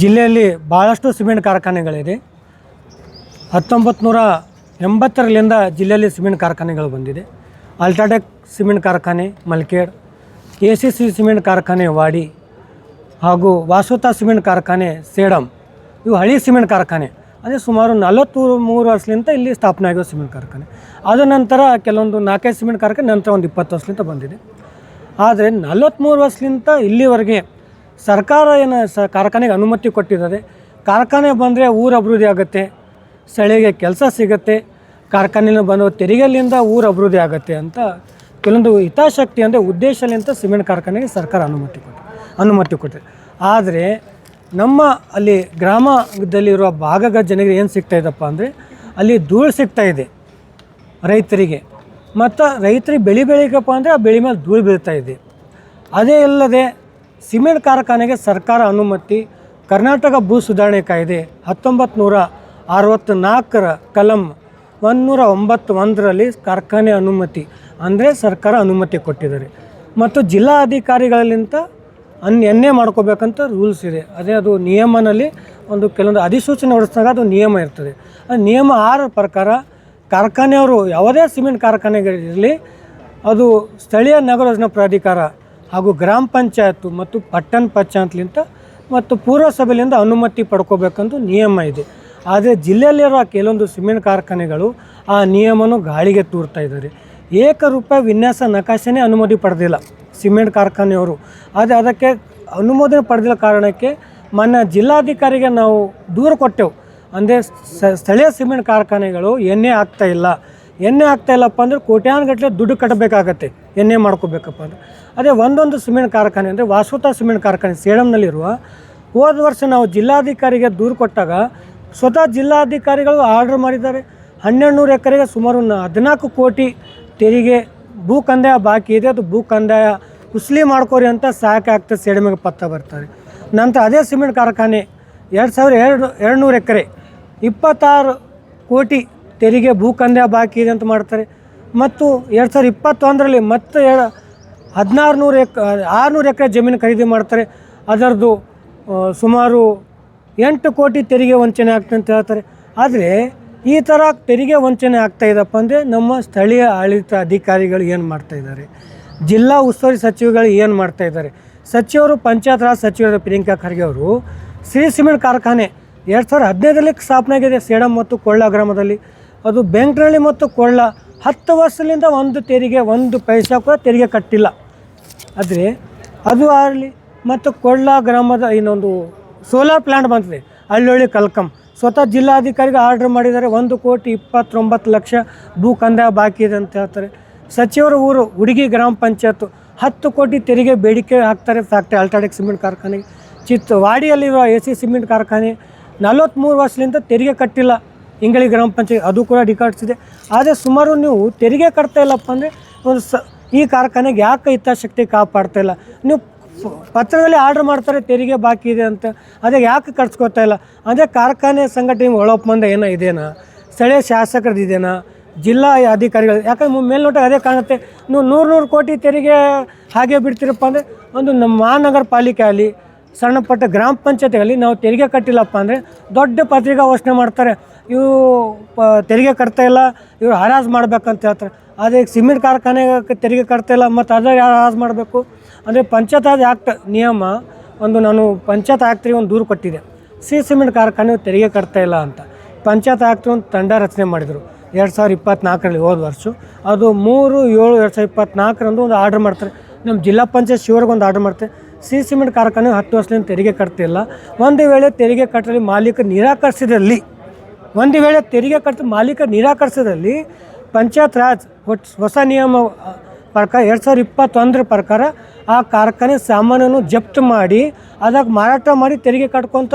ಜಿಲ್ಲೆಯಲ್ಲಿ ಭಾಳಷ್ಟು ಸಿಮೆಂಟ್ ಕಾರ್ಖಾನೆಗಳಿದೆ. ಹತ್ತೊಂಬತ್ತು ನೂರ ಎಂಬತ್ತರಲ್ಲಿಂದ ಜಿಲ್ಲೆಯಲ್ಲಿ ಸಿಮೆಂಟ್ ಕಾರ್ಖಾನೆಗಳು ಬಂದಿದೆ. ಅಲ್ಟ್ರಾಟೆಕ್ ಸಿಮೆಂಟ್ ಕಾರ್ಖಾನೆ, Malkhed A C C cement ಕಾರ್ಖಾನೆ, ವಾಡಿ ಹಾಗೂ ವಾಸುತಾ ಸಿಮೆಂಟ್ ಕಾರ್ಖಾನೆ, ಸೇಡಂ ಇವು ಹಳಿ ಸಿಮೆಂಟ್ ಕಾರ್ಖಾನೆ. ಅಂದರೆ ಸುಮಾರು ನಲವತ್ತು ಮೂರು ವರ್ಷಲಿಂದ ಇಲ್ಲಿ ಸ್ಥಾಪನೆ ಆಗಿರೋ ಸಿಮೆಂಟ್ ಕಾರ್ಖಾನೆ. ಅದ ನಂತರ ಕೆಲವೊಂದು ನಾಲ್ಕೈದು ಸಿಮೆಂಟ್ ಕಾರ್ಖಾನೆ, ನಂತರ ಒಂದು ಇಪ್ಪತ್ತು ವರ್ಷಲಿಂದ ಬಂದಿದೆ. ಆದರೆ ನಲವತ್ತ್ಮೂರು ವರ್ಷಲಿಂದ ಇಲ್ಲಿವರೆಗೆ ಸರ್ಕಾರ ಏನು ಸ ಕಾರ್ಖಾನೆಗೆ ಅನುಮತಿ ಕೊಟ್ಟಿದ್ದಾರೆ. ಕಾರ್ಖಾನೆ ಬಂದರೆ ಊರು ಅಭಿವೃದ್ಧಿ ಆಗುತ್ತೆ. ಸ್ಥಳೀಯ ಕೆಲಸ ಸಿಗುತ್ತೆ. ಕಾರ್ಖಾನೆಯಲ್ಲಿ ಬಂದ ತೆರಿಗೆಲಿಂದ ಊರು ಅಭಿವೃದ್ಧಿ ಆಗುತ್ತೆ ಅಂತ ಕೆಲವೊಂದು ಹಿತಾಸಕ್ತಿ ಅಂದರೆ ಉದ್ದೇಶಲಿಂತ ಸಿಮೆಂಟ್ ಕಾರ್ಖಾನೆಗೆ ಸರ್ಕಾರ ಅನುಮತಿ ಕೊಟ್ಟು, ಅನುಮತಿ ಕೊಟ್ಟರೆ ಆದರೆ ನಮ್ಮ ಅಲ್ಲಿ ಗ್ರಾಮದಲ್ಲಿರುವ ಭಾಗದ ಜನರಿಗೆ ಏನು ಸಿಗ್ತಾ ಇದ್ದಪ್ಪ ಅಂದರೆ ಅಲ್ಲಿ ಧೂಳು ಸಿಗ್ತಾ ಇದೆ ರೈತರಿಗೆ. ಮತ್ತು ರೈತರಿಗೆ ಬೆಳೆ ಬೆಳೀಕಪ್ಪ ಅಂದರೆ ಆ ಬೆಳೆ ಮೇಲೆ ಧೂಳು ಬೀಳ್ತಾ ಇದೆ. ಅದೇ ಅಲ್ಲದೆ ಸಿಮೆಂಟ್ ಕಾರ್ಖಾನೆಗೆ ಸರ್ಕಾರ ಅನುಮತಿ, ಕರ್ನಾಟಕ ಭೂ ಸುಧಾರಣೆ ಕಾಯ್ದೆ ಹತ್ತೊಂಬತ್ತು ನೂರ ಅರವತ್ತ್ನಾಲ್ಕರ ಕಲಂ ಒಂದುನೂರ ಒಂಬತ್ತು ಒಂದರಲ್ಲಿ ಕಾರ್ಖಾನೆ ಅನುಮತಿ ಅಂದರೆ ಸರ್ಕಾರ ಅನುಮತಿ ಕೊಟ್ಟಿದ್ದಾರೆ. ಮತ್ತು ಜಿಲ್ಲಾ ಅಧಿಕಾರಿಗಳಿಂದ ಅನ್ ಎಣ್ಣೆ ಮಾಡ್ಕೋಬೇಕಂತ ರೂಲ್ಸ್ ಇದೆ. ಅದೇ ಅದು ನಿಯಮನಲ್ಲಿ ಒಂದು ಕೆಲವೊಂದು ಅಧಿಸೂಚನೆ ಹೊರಡಿಸಿದಾಗ ಅದು ನಿಯಮ ಇರ್ತದೆ. ಆ ನಿಯಮ ಆರ ಪ್ರಕಾರ ಕಾರ್ಖಾನೆಯವರು ಯಾವುದೇ ಸಿಮೆಂಟ್ ಕಾರ್ಖಾನೆಗಳಿರಲಿ ಅದು ಸ್ಥಳೀಯ ನಗರ ಯೋಜನಾ ಪ್ರಾಧಿಕಾರ ಹಾಗೂ ಗ್ರಾಮ ಪಂಚಾಯತ್ ಮತ್ತು ಪಟ್ಟಣ ಪಂಚಾಯತ್ಲಿಂದ ಮತ್ತು ಪೂರಸಭೆಯಿಂದ ಅನುಮತಿ ಪಡ್ಕೋಬೇಕಂದು ನಿಯಮ ಇದೆ. ಆದರೆ ಜಿಲ್ಲೆಯಲ್ಲಿರುವ ಕೆಲವೊಂದು ಸಿಮೆಂಟ್ ಕಾರ್ಖಾನೆಗಳು ಆ ನಿಯಮವನ್ನು ಗಾಳಿಗೆ ತೂರ್ತಾ ಇದ್ದಾರೆ ಏಕರೂಪ ವಿನ್ಯಾಸ ನಕಾಶೆನೇ ಅನುಮತಿ ಪಡೆದಿಲ್ಲ ಸಿಮೆಂಟ್ ಕಾರ್ಖಾನೆಯವರು. ಆದರೆ ಅದಕ್ಕೆ ಅನುಮೋದನೆ ಪಡೆದಿಲ್ಲ ಕಾರಣಕ್ಕೆ ಮೊನ್ನೆ ಜಿಲ್ಲಾಧಿಕಾರಿಗೆ ನಾವು ದೂರ ಕೊಟ್ಟೆವು. ಅಂದರೆ ಸ್ಥಳೀಯ ಸಿಮೆಂಟ್ ಕಾರ್ಖಾನೆಗಳು ಎಣ್ಣೆ ಆಗ್ತಾ ಇಲ್ಲ. ಎಣ್ಣೆ ಆಗ್ತಾ ಇಲ್ಲಪ್ಪ ಅಂದ್ರೆ ಕೋಟ್ಯಾನುಗಟ್ಟಲೆ ದುಡ್ಡು ಕಟ್ಟಬೇಕಾಗತ್ತೆ ಎಣ್ಣೆ ಮಾಡ್ಕೋಬೇಕಪ್ಪ ಅಂದ್ರೆ. ಅದೇ ಒಂದೊಂದು ಸಿಮೆಂಟ್ ಕಾರ್ಖಾನೆ ಅಂದರೆ ವಾಸುತಾ ಸಿಮೆಂಟ್ ಕಾರ್ಖಾನೆ ಸೇಡಂನಲ್ಲಿರುವ, ಹೋದ ವರ್ಷ ನಾವು ಜಿಲ್ಲಾಧಿಕಾರಿಗೆ ದೂರು ಕೊಟ್ಟಾಗ ಸ್ವತಃ ಜಿಲ್ಲಾಧಿಕಾರಿಗಳು ಆರ್ಡರ್ ಮಾಡಿದ್ದಾರೆ. ಹನ್ನೆರಡು ನೂರು ಎಕರೆಗೆ ಸುಮಾರು ಹದಿನಾಲ್ಕು ಕೋಟಿ ತೆರಿಗೆ ಭೂ ಕಂದಾಯ ಬಾಕಿ ಇದೆ. ಅದು ಭೂ ಕಂದಾಯ ಉಸ್ಲಿ ಮಾಡ್ಕೋರಿ ಅಂತ ಸಹಾಯಕ ಆಗ್ತದೆ ಸೇಡಮಿಗೆ ಪತ್ತ ಬರ್ತಾರೆ ನಂತರ ಅದೇ ಸಿಮೆಂಟ್ ಕಾರ್ಖಾನೆ ಎರಡು ಸಾವಿರ ಎರಡು ಎರಡು ನೂರು ಎಕರೆ, ಇಪ್ಪತ್ತಾರು ಕೋಟಿ ತೆರಿಗೆ ಭೂ ಕಂದಾಯ ಬಾಕಿ ಇದೆ ಅಂತ ಮಾಡ್ತಾರೆ. ಮತ್ತು ಎರಡು ಸಾವಿರದ ಇಪ್ಪತ್ತೊಂದರಲ್ಲಿ ಮತ್ತೆ ಹದಿನಾರು ನೂರು ಎಕ್ ಆರುನೂರು ಎಕರೆ ಜಮೀನು ಖರೀದಿ ಮಾಡ್ತಾರೆ. ಅದರದ್ದು ಸುಮಾರು ಎಂಟು ಕೋಟಿ ತೆರಿಗೆ ವಂಚನೆ ಆಗ್ತದೆ ಅಂತ ಹೇಳ್ತಾರೆ. ಆದರೆ ಈ ಥರ ತೆರಿಗೆ ವಂಚನೆ ಆಗ್ತಾ ಇದಪ್ಪ ಅಂದರೆ ನಮ್ಮ ಸ್ಥಳೀಯ ಆಡಳಿತ ಅಧಿಕಾರಿಗಳು ಏನು ಮಾಡ್ತಾ ಇದ್ದಾರೆ? ಜಿಲ್ಲಾ ಉಸ್ತುವಾರಿ ಸಚಿವಗಳು ಏನು ಮಾಡ್ತಾ ಇದ್ದಾರೆ? ಸಚಿವರು, ಪಂಚಾಯತ್ ರಾಜ್ ಸಚಿವರು ಪ್ರಿಯಾಂಕಾ ಖರ್ಗೆ ಅವರು ಶ್ರೀ ಸಿಮೆಂಟ್ ಕಾರ್ಖಾನೆ ಎರಡು ಸಾವಿರದ ಹದಿನೈದರಲ್ಲಿ ಸ್ಥಾಪನೆ ಆಗಿದೆ ಸೇಡಂ ಮತ್ತು ಕೊಳ್ಳ ಗ್ರಾಮದಲ್ಲಿ. ಅದು ಬೆಂಗಳೂರಲ್ಲಿ ಮತ್ತು ಕೊಳ್ಳ ಹತ್ತು ವರ್ಷದಿಂದ ಒಂದು ತೆರಿಗೆ, ಒಂದು ಪೈಸಾ ಕೂಡ ತೆರಿಗೆ ಕಟ್ಟಿಲ್ಲ. ಆದರೆ ಅದು ಆಗಲಿ ಮತ್ತು ಕೊಳ್ಳ ಗ್ರಾಮದ ಇನ್ನೊಂದು ಸೋಲಾರ್ ಪ್ಲ್ಯಾಂಟ್ ಬಂತಿದೆ ಹಳ್ಳೊಳ್ಳಿ ಕಲ್ಕಂ. ಸ್ವತಃ ಜಿಲ್ಲಾಧಿಕಾರಿಗೆ ಆರ್ಡ್ರ್ ಮಾಡಿದ್ದಾರೆ, ಒಂದು ಕೋಟಿ ಇಪ್ಪತ್ತೊಂಬತ್ತು ಲಕ್ಷ ಭೂ ಕಂದಾಯ ಬಾಕಿ ಇದೆ ಅಂತ ಹೇಳ್ತಾರೆ. ಸಚಿವರ ಊರು, ಹುಡುಗಿ ಗ್ರಾಮ ಪಂಚಾಯತ್ ಹತ್ತು ಕೋಟಿ ತೆರಿಗೆ ಬೇಡಿಕೆ ಹಾಕ್ತಾರೆ ಫ್ಯಾಕ್ಟ್ರಿ ಅಲ್ಟ್ರಾಟೆಕ್ ಸಿಮೆಂಟ್ ಕಾರ್ಖಾನೆಗೆ ಚಿತ್ ವಾಡಿಯಲ್ಲಿರುವ ಎ ಸಿ ಸಿಮೆಂಟ್ ಕಾರ್ಖಾನೆ ನಲವತ್ತ್ಮೂರು ವರ್ಷದಿಂದ ತೆರಿಗೆ ಕಟ್ಟಿಲ್ಲ. ಇಂಗಳಿ ಗ್ರಾಮ ಪಂಚಾಯತ್ ಅದು ಕೂಡ ರಿಕಾರ್ಡ್ಸ್ ಇದೆ. ಆದರೆ ಸುಮಾರು ನೀವು ತೆರಿಗೆ ಕಟ್ತಾ ಇಲ್ಲಪ್ಪ ಅಂದರೆ ಒಂದು ಸ ಈ ಕಾರ್ಖಾನೆಗೆ ಯಾಕೆ ಹಿತಾಸಕ್ತಿ ಕಾಪಾಡ್ತಾ ಇಲ್ಲ? ನೀವು ಪತ್ರದಲ್ಲಿ ಆರ್ಡ್ರ್ ಮಾಡ್ತಾರೆ, ತೆರಿಗೆ ಬಾಕಿ ಇದೆ ಅಂತ. ಅದೇ ಯಾಕೆ ಕಟ್ಸ್ಕೊತಾ ಇಲ್ಲ? ಅದೇ ಕಾರ್ಖಾನೆ ಸಂಘಟನೆ ಒಳಪಂದ ಏನೋ ಇದೆನಾ? ಸ್ಥಳೀಯ ಶಾಸಕರದ್ದು ಇದೇನಾ? ಜಿಲ್ಲಾ ಅಧಿಕಾರಿಗಳು, ಯಾಕಂದ್ರೆ ಮೇಲ್ನೋಟ ಅದೇ ಕಾಣುತ್ತೆ. ನೀವು ನೂರು ನೂರು ಕೋಟಿ ತೆರಿಗೆ ಹಾಗೆ ಬಿಡ್ತೀರಪ್ಪ ಅಂದರೆ, ಒಂದು ನಮ್ಮ ಮಹಾನಗರ ಪಾಲಿಕೆ ಆಗಲಿ ಸಣ್ಣ ಪಟ್ಟ ಗ್ರಾಮ ಪಂಚಾಯತಿಗಳಲ್ಲಿ ನಾವು ತೆರಿಗೆ ಕಟ್ಟಿಲ್ಲಪ್ಪ ಅಂದರೆ, ದೊಡ್ಡ ಪತ್ರಿಕಾ ಘೋಷಣೆ ಮಾಡ್ತಾರೆ ಇವು ತೆರಿಗೆ ಕಟ್ತಾ ಇಲ್ಲ, ಇವ್ರು ಹರಾಜು ಮಾಡ್ಬೇಕಂತ ಹೇಳ್ತಾರೆ. ಅದೇ ಸಿಮೆಂಟ್ ಕಾರ್ಖಾನೆಗೆ ತೆರಿಗೆ ಕಟ್ತಾ ಇಲ್ಲ, ಮತ್ತು ಅದ್ರಾಗ ಯಾರು ರಾಜ್ ಮಾಡಬೇಕು? ಅಂದರೆ ಪಂಚಾಯತ್ ಆ್ಯಕ್ಟ್ ನಿಯಮ ಒಂದು ನಾನು ಪಂಚಾಯತ್ ಆ್ಯಕ್ಟ್ರಿಗೆ ಒಂದು ದೂರು ಕೊಟ್ಟಿದ್ದೆ ಸಿ ಸಿಮೆಂಟ್ ಕಾರ್ಖಾನೆ ತೆರಿಗೆ ಕಟ್ತಾ ಇಲ್ಲ ಅಂತ. ಪಂಚಾಯತ್ ಆ್ಯಕ್ಟ್ ಒಂದು ತಂಡ ರಚನೆ ಮಾಡಿದರು. ಎರಡು ಸಾವಿರದ ಇಪ್ಪತ್ನಾಲ್ಕರಲ್ಲಿ ಹೋದ ವರ್ಷ. ಅದು ಮೂರು ಏಳು ಎರಡು ಸಾವಿರದ ಇಪ್ಪತ್ನಾಲ್ಕರಂದು ಒಂದು ಆರ್ಡ್ರ್ ಮಾಡ್ತಾರೆ. ನಮ್ಮ ಜಿಲ್ಲಾ ಪಂಚಾಯತ್ ಶಿವರ್ಗೆ ಒಂದು ಆರ್ಡ್ರ್ ಮಾಡ್ತಾರೆ. ಸಿ ಸಿಮೆಂಟ್ ಕಾರ್ಖಾನೆ ಹತ್ತು ವರ್ಷದಿಂದ ತೆರಿಗೆ ಕಟ್ತಿಲ್ಲ ಒಂದು ವೇಳೆ ತೆರಿಗೆ ಕಟ್ಟಲಿ ಮಾಲೀಕ ನಿರಾಕರಿಸಿದಲ್ಲಿ ಒಂದು ವೇಳೆ ತೆರಿಗೆ ಕಟ್ಟ ಮಾಲೀಕ ನಿರಾಕರಿಸಿದಲ್ಲಿ ಪಂಚಾಯತ್ ರಾಜ್ ಹೊಸ ನಿಯಮ ಪ್ರಕಾರ ಎರಡು ಸಾವಿರದ ಇಪ್ಪತ್ತೊಂದರ ಪ್ರಕಾರ ಆ ಕಾರ್ಖಾನೆ ಸಾಮಾನನ್ನು ಜಪ್ತು ಮಾಡಿ ಅದಕ್ಕೆ ಮಾರಾಟ ಮಾಡಿ ತೆರಿಗೆ ಕಟ್ಕೊಂತ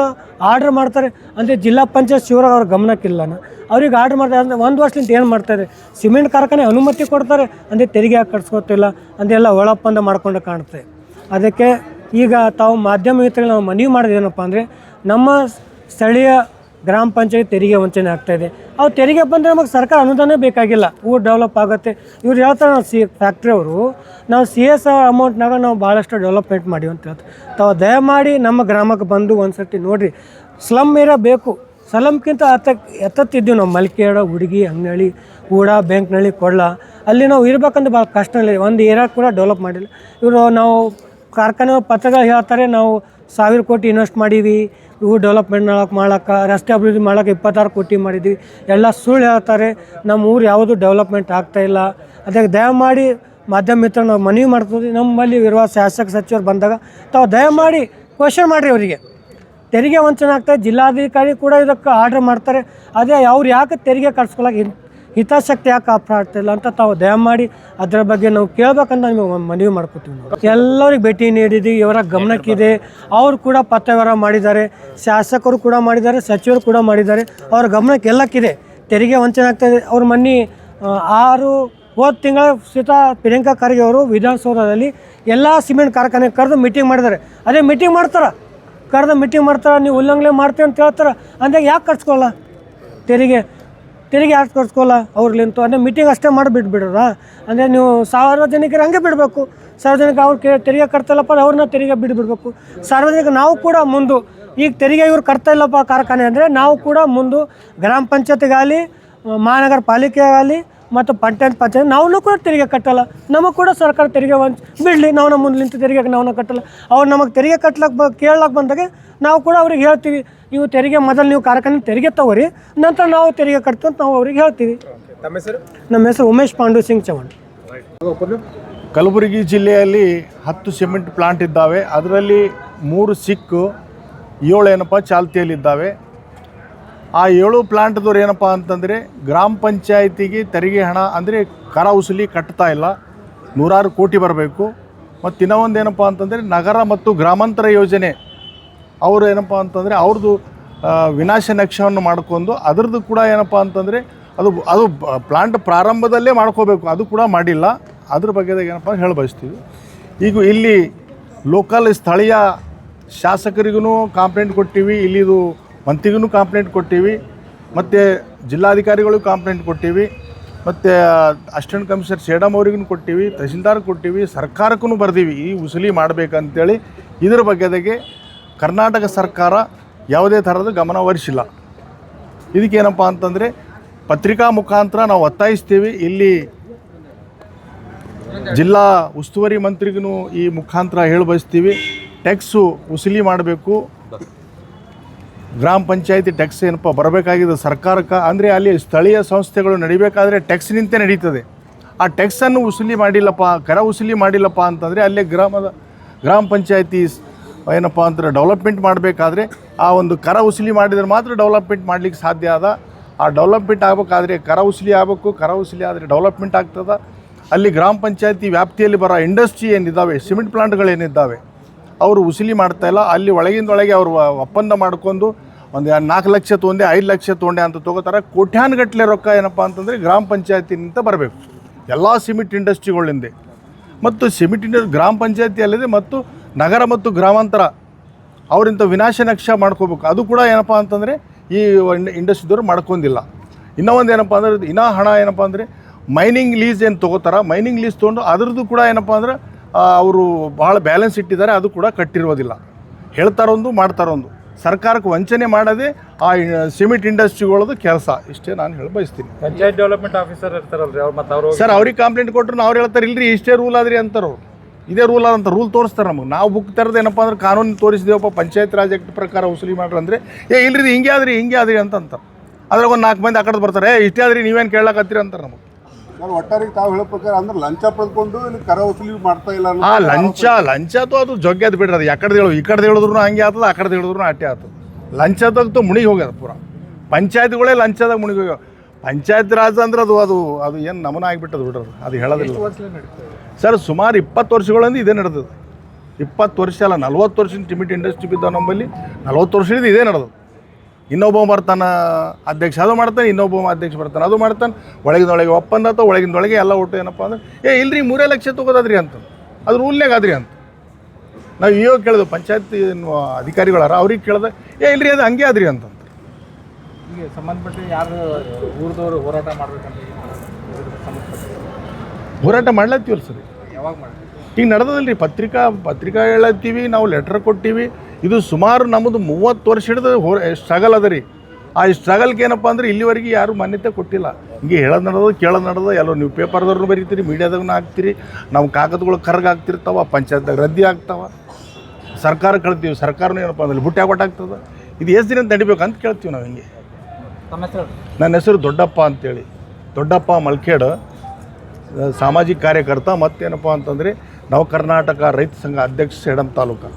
ಆರ್ಡ್ರ್ ಮಾಡ್ತಾರೆ. ಅಂದರೆ ಜಿಲ್ಲಾ ಪಂಚಾಯತ್ ಶಿವರಾಗ ಅವ್ರ ಗಮನಕ್ಕಿಲ್ಲನ ಅವ್ರಿಗೆ ಆರ್ಡ್ರ್ ಮಾಡ್ತಾರೆ. ಅಂದರೆ ಒಂದು ವರ್ಷದಿಂದ ಏನು ಮಾಡ್ತಾರೆ? ಸಿಮೆಂಟ್ ಕಾರ್ಖಾನೆ ಅನುಮತಿ ಕೊಡ್ತಾರೆ. ಅಂದರೆ ತೆರಿಗೆ ಯಾಕೆ ಕಟ್ಸ್ಕೊತಿಲ್ಲ? ಅಂದೆಲ್ಲ ಒಳಪ್ಪಂದ ಮಾಡ್ಕೊಂಡು ಕಾಣುತ್ತೆ ಅದಕ್ಕೆ ಈಗ ತಾವು ಮಾಧ್ಯಮ ಮಿತ್ರಗಳು ನಾವು ಮನವಿ ಮಾಡೋದು ಏನಪ್ಪ ಅಂದರೆ, ನಮ್ಮ ಸ್ಥಳೀಯ ಗ್ರಾಮ ಪಂಚಾಯತ್ ತೆರಿಗೆ ವಂಚನೆ ಆಗ್ತಾ ಇದೆ. ಅವು ತೆರಿಗೆ ಬಂದರೆ ನಮಗೆ ಸರ್ಕಾರ ಅನುದಾನ ಬೇಕಾಗಿಲ್ಲ. ಊರು ಡೆವಲಪ್ ಆಗುತ್ತೆ. ಇವ್ರು ಹೇಳ್ತಾರೆ ನಾವು ಸಿ ಫ್ಯಾಕ್ಟ್ರಿ ಅವರು, ನಾವು ಸಿ ಎಸ್ ಅಮೌಂಟ್ನಾಗ ನಾವು ಭಾಳಷ್ಟು ಡೆವಲಪ್ಮೆಂಟ್ ಮಾಡಿ ಅಂತ ಹೇಳ್ತಾರೆ. ತಾವು ದಯಮಾಡಿ ನಮ್ಮ ಗ್ರಾಮಕ್ಕೆ ಬಂದು ಒಂದು ಸರ್ತಿ ನೋಡಿರಿ. ಸ್ಲಮ್ ಏರಿಯಾ ಬೇಕು. ಸಲಮ್ಗಿಂತ ಅತ್ತ ಎತ್ತತ್ತಿದ್ದೀವಿ ನಾವು. ಮಲ್ಕೇಡ ಹುಡುಗಿ ಅಂಗನಳ್ಳಿ ಊಡ ಬ್ಯಾಂಕ್ನಳ್ಳಿ ಕೊಡ್ಲ. ಅಲ್ಲಿ ನಾವು ಇರ್ಬೇಕಂದ್ರೆ ಭಾಳ ಕಷ್ಟ. ಒಂದು ಏರಿಯಾ ಕೂಡ ಡೆವಲಪ್ ಮಾಡಿಲ್ಲ. ಇವರು ನಾವು ಕಾರ್ಖಾನೆ ಪತ್ರಗಳು ಹೇಳ್ತಾರೆ. ನಾವು ಸಾವಿರ ಕೋಟಿ ಇನ್ವೆಸ್ಟ್ ಮಾಡೀವಿ ಇವು ಡೆವಲಪ್ಮೆಂಟ್ ಮಾಡೋಕೆ ಮಾಡೋಕೆ ರಸ್ತೆ ಅಭಿವೃದ್ಧಿ ಮಾಡೋಕೆ ಇಪ್ಪತ್ತಾರು ಕೋಟಿ ಮಾಡಿದ್ವಿ. ಎಲ್ಲ ಸುಳ್ಳು ಹೇಳ್ತಾರೆ. ನಮ್ಮ ಊರು ಯಾವುದು ಡೆವಲಪ್ಮೆಂಟ್ ಆಗ್ತಾ ಇಲ್ಲ. ಅದಕ್ಕೆ ದಯಮಾಡಿ ಮಾಧ್ಯಮ ಮಿತ್ರ ನಾವು ಮನವಿ ಮಾಡ್ತೀವಿ ನಮ್ಮಲ್ಲಿ ಇರುವ ಶಾಸಕ ಸಚಿವರು ಬಂದಾಗ ತಾವು ದಯಮಾಡಿ ಕ್ವಶನ್ ಮಾಡಿರಿ ಅವರಿಗೆ. ತೆರಿಗೆ ವಂಚನೆ ಆಗ್ತಾ ಜಿಲ್ಲಾಧಿಕಾರಿ ಕೂಡ ಇದಕ್ಕೆ ಆರ್ಡರ್ ಮಾಡ್ತಾರೆ. ಅದೇ ಅವ್ರು ಯಾಕೆ ತೆರಿಗೆ ಕಟ್ಸ್ಕೊಳ್ಳೋಕೆ ಹಿತಾಸಕ್ತಿ ಯಾಕೆ ಕಾಪಾಡ್ತಿಲ್ಲ ಅಂತ ತಾವು ದಯಮಾಡಿ ಅದರ ಬಗ್ಗೆ ನಾವು ಕೇಳ್ಬೇಕಂತ ನಿಮಗೆ ಮನವಿ ಮಾಡ್ಕೊತೀವಿ ನಾವು. ಎಲ್ಲರಿಗೆ ಭೇಟಿ ನೀಡಿದ್ವಿ, ಇವರ ಗಮನಕ್ಕಿದೆ. ಅವರು ಕೂಡ ಪತ್ರವ್ಯವಹಾರ ಮಾಡಿದ್ದಾರೆ, ಶಾಸಕರು ಕೂಡ ಮಾಡಿದ್ದಾರೆ, ಸಚಿವರು ಕೂಡ ಮಾಡಿದ್ದಾರೆ. ಅವ್ರ ಗಮನಕ್ಕೆ ಎಲ್ಲಕ್ಕಿದೆ. ತೆರಿಗೆ ವಂಚನೆ ಆಗ್ತಾಯಿದೆ ಅವ್ರ ಮನೆ ಆರು, ಹೋದ ತಿಂಗಳ ಸೀತಾ ಪ್ರಿಯಾಂಕಾ ಖರ್ಗೆ ಅವರು ವಿಧಾನಸೌಧದಲ್ಲಿ ಎಲ್ಲ ಸಿಮೆಂಟ್ ಕಾರ್ಖಾನೆ ಕರೆದು ಮೀಟಿಂಗ್ ಮಾಡಿದ್ದಾರೆ. ಅದೇ ಮೀಟಿಂಗ್ ಮಾಡ್ತಾರೆ? ಕರೆದು ಮೀಟಿಂಗ್ ಮಾಡ್ತಾರೆ? ನೀವು ಉಲ್ಲಂಘನೆ ಮಾಡ್ತೀವಿ ಅಂತ ಹೇಳ್ತಾರೆ? ಅಂದಾಗ ಯಾಕೆ ಕಟ್ಸ್ಕೊಳ್ಳ ತೆರಿಗೆ ತೆರಿಗೆ ಯಾಕೆ ಕಟ್ಸ್ಕೊಲ್ಲ ಅವ್ರಲ್ಲಿಂತು ಅಂದರೆ ಮೀಟಿಂಗ್ ಅಷ್ಟೇ ಮಾಡಿ ಬಿಟ್ಬಿಡ್ರ ಅಂದರೆ ನೀವು ಸಾರ್ವಜನಿಕರು ಹಂಗೆ ಬಿಡಬೇಕು. ಸಾರ್ವಜನಿಕ ಅವ್ರು ಕೆ ತೆರಿಗೆ ಕಟ್ತಲ್ಲಪ್ಪ ಅವ್ರನ್ನ ತೆರಿಗೆ ಬಿಡ್ಬಿಡ್ಬೇಕು. ಸಾರ್ವಜನಿಕ ನಾವು ಕೂಡ ಮುಂದು, ಈಗ ತೆರಿಗೆ ಇವ್ರು ಕಟ್ತಾ ಇಲ್ಲಪ್ಪ ಕಾರ್ಖಾನೆ ಅಂದರೆ ನಾವು ಕೂಡ ಮುಂದು ಗ್ರಾಮ ಪಂಚಾಯತ್ಗಾಗಲಿ, ಮಹಾನಗರ ಪಾಲಿಕೆ ಆಗಲಿ ಮತ್ತು ಪಂಚಾಯತ್ ಪಂಚಾಯತ್ ನಾವು ಕೂಡ ತೆರಿಗೆ ಕಟ್ಟಲ್ಲ. ನಮಗೆ ಕೂಡ ಸರ್ಕಾರ ತೆರಿಗೆ ವಂಚ ಬಿಡಲಿ ನಾವು ನಮ್ಮ ಮುಂದೆ ನಿಂತು ತೆರಿಗೆ ನಾವು ಕಟ್ಟಲ್ಲ. ಅವ್ರು ನಮಗೆ ತೆರಿಗೆ ಕಟ್ಲಕ್ಕೆ ಬ ಕೇಳಕ್ಕೆ ಬಂದಾಗ ನಾವು ಕೂಡ ಅವ್ರಿಗೆ ಹೇಳ್ತೀವಿ ನೀವು ತೆರಿಗೆ ಮೊದಲು ನೀವು ಕಾರ್ಖಾನೆ ತೆರಿಗೆ ತಗೋರಿ ನಂತರ ನಾವು ತೆರಿಗೆ ಕಟ್ತೀವಿ ಅಂತ ನಾವು ಅವ್ರಿಗೆ ಹೇಳ್ತೀವಿ. ನಮ್ಮ ಹೆಸರು? ನಮ್ಮ ಹೆಸರು ಉಮೇಶ್ ಪಾಂಡು ಸಿಂಗ್ ಚೌಹಾಣ್ ಕಲಬುರಗಿ ಜಿಲ್ಲೆಯಲ್ಲಿ ಹತ್ತು ಸಿಮೆಂಟ್ ಪ್ಲಾಂಟ್ ಇದ್ದಾವೆ. ಅದರಲ್ಲಿ ಮೂರು ಸಿಕ್ಕು ಏಳು ಏನಪ್ಪ ಚಾಲ್ತಿಯಲ್ಲಿದ್ದಾವೆ. ಆ ಏಳು ಪ್ಲಾಂಟ್ದವ್ರು ಏನಪ್ಪ ಅಂತಂದರೆ ಗ್ರಾಮ ಪಂಚಾಯತಿಗೆ ತೆರಿಗೆ ಹಣ ಅಂದರೆ ಕರ ಉಸುಲಿ ಕಟ್ತಾ ಇಲ್ಲ. ನೂರಾರು ಕೋಟಿ ಬರಬೇಕು. ಮತ್ತು ಇನ್ನೂ ಒಂದು ಏನಪ್ಪ ಅಂತಂದರೆ ನಗರ ಮತ್ತು ಗ್ರಾಮಾಂತರ ಯೋಜನೆ. ಅವರು ಏನಪ್ಪ ಅಂತಂದರೆ ಅವ್ರದ್ದು ವಿನಾಶ ನಕ್ಷವನ್ನು ಮಾಡ್ಕೊಂಡು ಅದರದ್ದು ಕೂಡ ಏನಪ್ಪ ಅಂತಂದರೆ ಅದು ಅದು ಪ್ಲಾಂಟ್ ಪ್ರಾರಂಭದಲ್ಲೇ ಮಾಡ್ಕೋಬೇಕು. ಅದು ಕೂಡ ಮಾಡಿಲ್ಲ. ಅದ್ರ ಬಗ್ಗೆದಾಗ ಏನಪ್ಪ ಹೇಳಿ ಬಯಸ್ತೀವಿ. ಈಗ ಇಲ್ಲಿ ಲೋಕಲ್ ಸ್ಥಳೀಯ ಶಾಸಕರಿಗೂ ಕಾಂಪ್ಲೇಂಟ್ ಕೊಟ್ಟಿವಿ. ಇಲ್ಲಿದು ಮಂತ್ರಿಗೂ ಕಾಂಪ್ಲೇಂಟ್ ಕೊಟ್ಟಿವಿ, ಮತ್ತು ಜಿಲ್ಲಾಧಿಕಾರಿಗಳಿಗೂ ಕಾಂಪ್ಲೇಂಟ್ ಕೊಟ್ಟಿವಿ, ಮತ್ತು ಅಸಿಸ್ಟೆಂಟ್ ಕಮಿಷನರ್ ಸೇಡಮ್ ಅವ್ರಿಗೂ ಕೊಟ್ಟಿವಿ, ತಹಸೀಲ್ದಾರ್ ಕೊಟ್ಟಿವಿ ಸರ್ಕಾರಕ್ಕೂ ಬರ್ದೀವಿ ಈ ಉಸುಲಿ ಮಾಡಬೇಕಂತೇಳಿ. ಇದ್ರ ಬಗ್ಗೆದಾಗೆ ಕರ್ನಾಟಕ ಸರ್ಕಾರ ಯಾವುದೇ ಥರದ ಗಮನ ಹರಿಸಿಲ್ಲ ಇದಕ್ಕೇನಪ್ಪ ಅಂತಂದರೆ ಪತ್ರಿಕಾ ಮುಖಾಂತರ ನಾವು ಒತ್ತಾಯಿಸ್ತೀವಿ. ಇಲ್ಲಿ ಜಿಲ್ಲಾ ಉಸ್ತುವಾರಿ ಮಂತ್ರಿಗೂ ಈ ಮುಖಾಂತರ ಹೇಳಿ ಬಯಸ್ತೀವಿ. ಟ್ಯಾಕ್ಸು ಉಸುಲಿ ಮಾಡಬೇಕು. ಗ್ರಾಮ ಪಂಚಾಯತಿ ಟ್ಯಾಕ್ಸ್ ಏನಪ್ಪ ಬರಬೇಕಾಗಿದೆ ಸರ್ಕಾರಕ್ಕೆ? ಅಂದರೆ ಅಲ್ಲಿ ಸ್ಥಳೀಯ ಸಂಸ್ಥೆಗಳು ನಡಿಬೇಕಾದ್ರೆ ಟ್ಯಾಕ್ಸ್ ನಿಂತೆ ನಡೀತದೆ. ಆ ಟ್ಯಾಕ್ಸನ್ನು ವಸೂಲಿ ಮಾಡಿಲ್ಲಪ್ಪ ಕರ ವಸೂಲಿ ಮಾಡಿಲ್ಲಪ್ಪ ಅಂತಂದರೆ ಅಲ್ಲೇ ಗ್ರಾಮದ, ಗ್ರಾಮ ಪಂಚಾಯತಿ ಏನಪ್ಪ ಅಂದ್ರೆ ಡೆವಲಪ್ಮೆಂಟ್ ಮಾಡಬೇಕಾದ್ರೆ ಆ ಒಂದು ಕರ ವಸೂಲಿ ಮಾಡಿದರೆ ಮಾತ್ರ ಡೆವಲಪ್ಮೆಂಟ್ ಮಾಡಲಿಕ್ಕೆ ಸಾಧ್ಯ ಅದ. ಆ ಡೆವಲಪ್ಮೆಂಟ್ ಆಗಬೇಕಾದ್ರೆ ಕರ ವಸೂಲಿ ಆಗಬೇಕು, ಕರ ವಸೂಲಿ ಆದರೆ ಡೆವಲಪ್ಮೆಂಟ್ ಆಗ್ತದೆ. ಅಲ್ಲಿ ಗ್ರಾಮ ಪಂಚಾಯತಿ ವ್ಯಾಪ್ತಿಯಲ್ಲಿ ಬರೋ ಇಂಡಸ್ಟ್ರಿ ಏನಿದ್ದಾವೆ ಸಿಮೆಂಟ್ ಪ್ಲಾಂಟ್ಗಳೇನಿದ್ದಾವೆ ಅವರು ಉಸಿಲಿ ಮಾಡ್ತಾ ಇಲ್ಲ. ಅಲ್ಲಿ ಒಳಗಿಂದೊಳಗೆ ಅವರು ಒಪ್ಪಂದ ಮಾಡ್ಕೊಂಡು ಒಂದು ನಾಲ್ಕು ಲಕ್ಷ ತೊಗೊಂಡೆ, ಐದು ಲಕ್ಷ ತೊಗೊಂಡೆ ಅಂತ ತೊಗೋತಾರೆ. ಕೋಟ್ಯಾನುಗಟ್ಟಲೆ ರೊಕ್ಕ ಏನಪ್ಪ ಅಂತಂದರೆ ಗ್ರಾಮ ಪಂಚಾಯತಿನಿಂದ ಬರಬೇಕು. ಎಲ್ಲ ಸಿಮೆಂಟ್ ಇಂಡಸ್ಟ್ರಿಗಳಿಂದ. ಮತ್ತು ಸಿಮೆಂಟ್ ಇಂಡ ಗ್ರಾಮ ಪಂಚಾಯತಿ ಅಲ್ಲದೆ ಮತ್ತು ನಗರ ಮತ್ತು ಗ್ರಾಮಾಂತರ ಅವರಿಂಥ ವಿನಾಶ ನಕ್ಷ ಮಾಡ್ಕೋಬೇಕು. ಅದು ಕೂಡ ಏನಪ್ಪ ಅಂತಂದರೆ ಈ ಇಂಡಸ್ಟ್ರಿದವ್ರು ಮಾಡ್ಕೊಂಡಿಲ್ಲ. ಇನ್ನೂ ಒಂದು ಏನಪ್ಪ ಅಂದ್ರೆ, ಇನ್ನೂ ಹಣ ಏನಪ್ಪ ಅಂದರೆ ಮೈನಿಂಗ್ ಲೀಸ್ ಏನು ತೊಗೋತಾರ ಮೈನಿಂಗ್ ಲೀಸ್ ತೊಗೊಂಡು ಅದರದ್ದು ಕೂಡ ಏನಪ್ಪ ಅಂದ್ರೆ ಅವರು ಭಾಳ ಬ್ಯಾಲೆನ್ಸ್ ಇಟ್ಟಿದ್ದಾರೆ ಅದು ಕೂಡ ಕಟ್ಟಿರೋದಿಲ್ಲ. ಹೇಳ್ತಾರೊಂದು ಮಾಡ್ತಾರೊಂದು. ಸರ್ಕಾರಕ್ಕೆ ವಂಚನೆ ಮಾಡದೆ ಆ ಸಿಮೆಂಟ್ ಇಂಡಸ್ಟ್ರಿಗಳದು ಕೆಲಸ. ಇಷ್ಟೇ ನಾನು ಹೇಳಿ ಬಯಸ್ತೀನಿ. ಪಂಚಾಯತ್ ಡೆವಲಪ್ಮೆಂಟ್ ಆಫೀಸರ್ ಇರ್ತಾರಲ್ರಿ ಅವ್ರು ಮತ್ತೆ ಅವರು ಸರ್ ಅವ್ರಿಗೆ ಕಂಪ್ಲೇಂಟ್ ಕೊಟ್ಟರು ಅವ್ರು ಹೇಳ್ತಾರೆ ಇಲ್ರಿ ಇಷ್ಟೇ ರೂಲ್ ಆದ್ರಿ ಅಂತಾರೆ ಇದೇ ರೂಲ್ ಅಂತ ರೂಲ್ ತೋರಿಸ್ತಾರೆ ನಮಗೆ. ನಾವು ಬುಕ್ ತರದ ಏನಪ್ಪ ಅಂದ್ರೆ ಕಾನೂನು ತೋರಿಸಿದೇವಪ್ಪ ಪಂಚಾಯತ್ ರಾಜ್ ಆಕ್ಟ್ ಪ್ರಕಾರ ವಸೂಲಿ ಮಾಡ್ರಿ ಅಂದರೆ ಏ ಇಲ್ರಿ ಹಿಂಗೆ ಆದ್ರಿ ಹಿಂಗೆ ಆದ್ರಿ ಅಂತ ಅಂತಾರೆ. ಅದ್ರಾಗ ಒಂದು ನಾಲ್ಕು ಮಂದಿ ಆ ಕಡೆ ಬರ್ತಾರೆ ಏ ಇಷ್ಟೇ ಆದ್ರಿ ನೀವೇನು ಕೇಳಕತ್ತೀರಿ ಅಂತಾರೆ ನಮಗೆ. ಸರ್ ಒಟ್ಟಾರೆ ತಾವು ಹೇಳೋ ಪ್ರಕಾರ ಅಂದ್ರೆ ಲಂಚ ಪಡ್ಕೊಂಡು ಇಲ್ಲಿ ಕರ ವಸೂಲಿ ಮಾಡ್ತಾ ಇಲ್ಲ ಆ ಲಂಚ ಲಂಚ ಅಥವಾ ಅದು ಜೊಗ್ಗೆ ಅದು ಬಿಡ್ರಿ ಅದು ಯಾಕಡೆ ಹೇಳು ಈ ಕಡೆ ಹೇಳಿದ್ರು ಹಂಗೆ ಆಗ್ತದೆ ಆ ಕಡೆ ಹೇಳಿದ್ರು ಅಟ್ಟೆ ಆಗ್ತದೆ. ಲಂಚದಾಗಂತೂ ಮುಣಿಗೆ ಹೋಗ್ಯದ ಪೂರ. ಪಂಚಾಯತ್ಗಳೇ ಲಂಚದಾಗ ಮುಣಿಗೆ ಹೋಗ್ಯಾವ. ಪಂಚಾಯತ್ ರಾಜ್ ಅಂದ್ರೆ ಅದು ಅದು ಅದು ಏನು ನಮನ ಆಗಿಬಿಟ್ಟದು ಬಿಡ್ರಿ ಅದು. ಅದು ಹೇಳೋದಿಲ್ಲ. ಸರ್ ಸುಮಾರು ಇಪ್ಪತ್ತು ವರ್ಷಗಳಿಂದ ಇದೇ ನಡೆದದು. ಇಪ್ಪತ್ತು ವರ್ಷ ಅಲ್ಲ ನಲ್ವತ್ತು ವರ್ಷದ ಟಿಮಿಟ್ ಇಂಡಸ್ಟ್ರಿ ಬಿದ್ದ ನಮ್ಮಲ್ಲಿ ನಲ್ವತ್ತು ವರ್ಷದಿಂದ ಇದೇ ನಡೆದದು. ಇನ್ನೊಬ್ಬ ಬರ್ತಾನೆ ಅಧ್ಯಕ್ಷ. ಅದು ಮಾಡ್ತಾನೆ ಇನ್ನೊಬ್ಬ ಅಧ್ಯಕ್ಷ ಬರ್ತಾನೆ. ಅದು ಮಾಡ್ತಾನೆ ಒಳಗಿನೊಳಗೆ ಒಪ್ಪಂದ ಅಥವಾ ಒಳಗಿನೊಳಗೆ ಎಲ್ಲ ಒಟ್ಟು ಏನಪ್ಪ ಅಂದ್ರೆ ಏ ಇಲ್ರಿ ಮೂರೇ ಲಕ್ಷ ತೊಗೋದದ್ರಿ ಅಂತ. ಅದು ರೂಲ್ನಾಗ ಆದ್ರಿ ಅಂತ. ನಾವು ಇವಾಗ ಕೇಳಿದ್ವಿ ಪಂಚಾಯತ್ ಅಧಿಕಾರಿಗಳಾರ ಅವ್ರಿಗೆ ಕೇಳಿದೆ ಏ ಇಲ್ರಿ ಅದು ಹಂಗೆ ಆದ್ರಿ ಅಂತ. ಸಂಬಂಧಪಟ್ಟ ಯಾರು ಊರ್ದವ್ರು ಹೋರಾಟ ಮಾಡ್ಬೇಕಂತ ಹೋರಾಟ ಮಾಡ್ಲತ್ತೀವಲ್ಲ ಸರ್. ಯಾವಾಗ ಈಗ ನಡೆದದಲ್ರಿ ಪತ್ರಿಕಾ ಪತ್ರಿಕಾ ಹೇಳತ್ತೀವಿ ನಾವು ಲೆಟರ್ ಕೊಟ್ಟಿವಿ ಇದು ಸುಮಾರು ನಮ್ಮದು ಮೂವತ್ತು ವರ್ಷ ಹಿಡಿದು ಹೋ ಸ್ಟ್ರಗಲ್ ಅದ ರೀ. ಆ ಸ್ಟ್ರಗಲ್ಗೆ ಏನಪ್ಪ ಅಂದ್ರೆ ಇಲ್ಲಿವರೆಗೆ ಯಾರು ಮಾನ್ಯತೆ ಕೊಟ್ಟಿಲ್ಲ. ಹಿಂಗೆ ಹೇಳೋದು ನಡೆದು ಕೇಳೋದು ನಡೆದು ಎಲ್ಲೋ ನೀವು ಪೇಪರ್ದವ್ರನ್ನ ಬರೀತೀರಿ ಮೀಡಿಯಾದಾಗೂ ಹಾಕ್ತೀರಿ ನಾವು ಕಾಗದಗಳು ಕರ್ಗ ಆಗ್ತಿರ್ತಾವ ಪಂಚಾಯತ್ದಾಗ ರದ್ದಿ ಆಗ್ತಾವ. ಸರ್ಕಾರ ಕಳ್ತೀವಿ ಸರ್ಕಾರನೂ ಏನಪ್ಪ ಅಂದ್ರೆ ಬುಟ್ಟಿ ಕೊಟ್ಟಾಗ್ತದೆ ಇದು ಎಷ್ಟು ದಿನ ನಡಿಬೇಕು ಅಂತ ಕೇಳ್ತೀವಿ ನಾವು ಹಿಂಗೆ. ನನ್ನ ಹೆಸರು ದೊಡ್ಡಪ್ಪ ಅಂತೇಳಿ. ದೊಡ್ಡಪ್ಪ ಮಲ್ಕೇಡ್ ಸಾಮಾಜಿಕ ಕಾರ್ಯಕರ್ತ ಮತ್ತೇನಪ್ಪ ಅಂತಂದರೆ ನವ ಕರ್ನಾಟಕ ರೈತ ಸಂಘ ಅಧ್ಯಕ್ಷ ಸೇಡಂ ತಾಲೂಕು.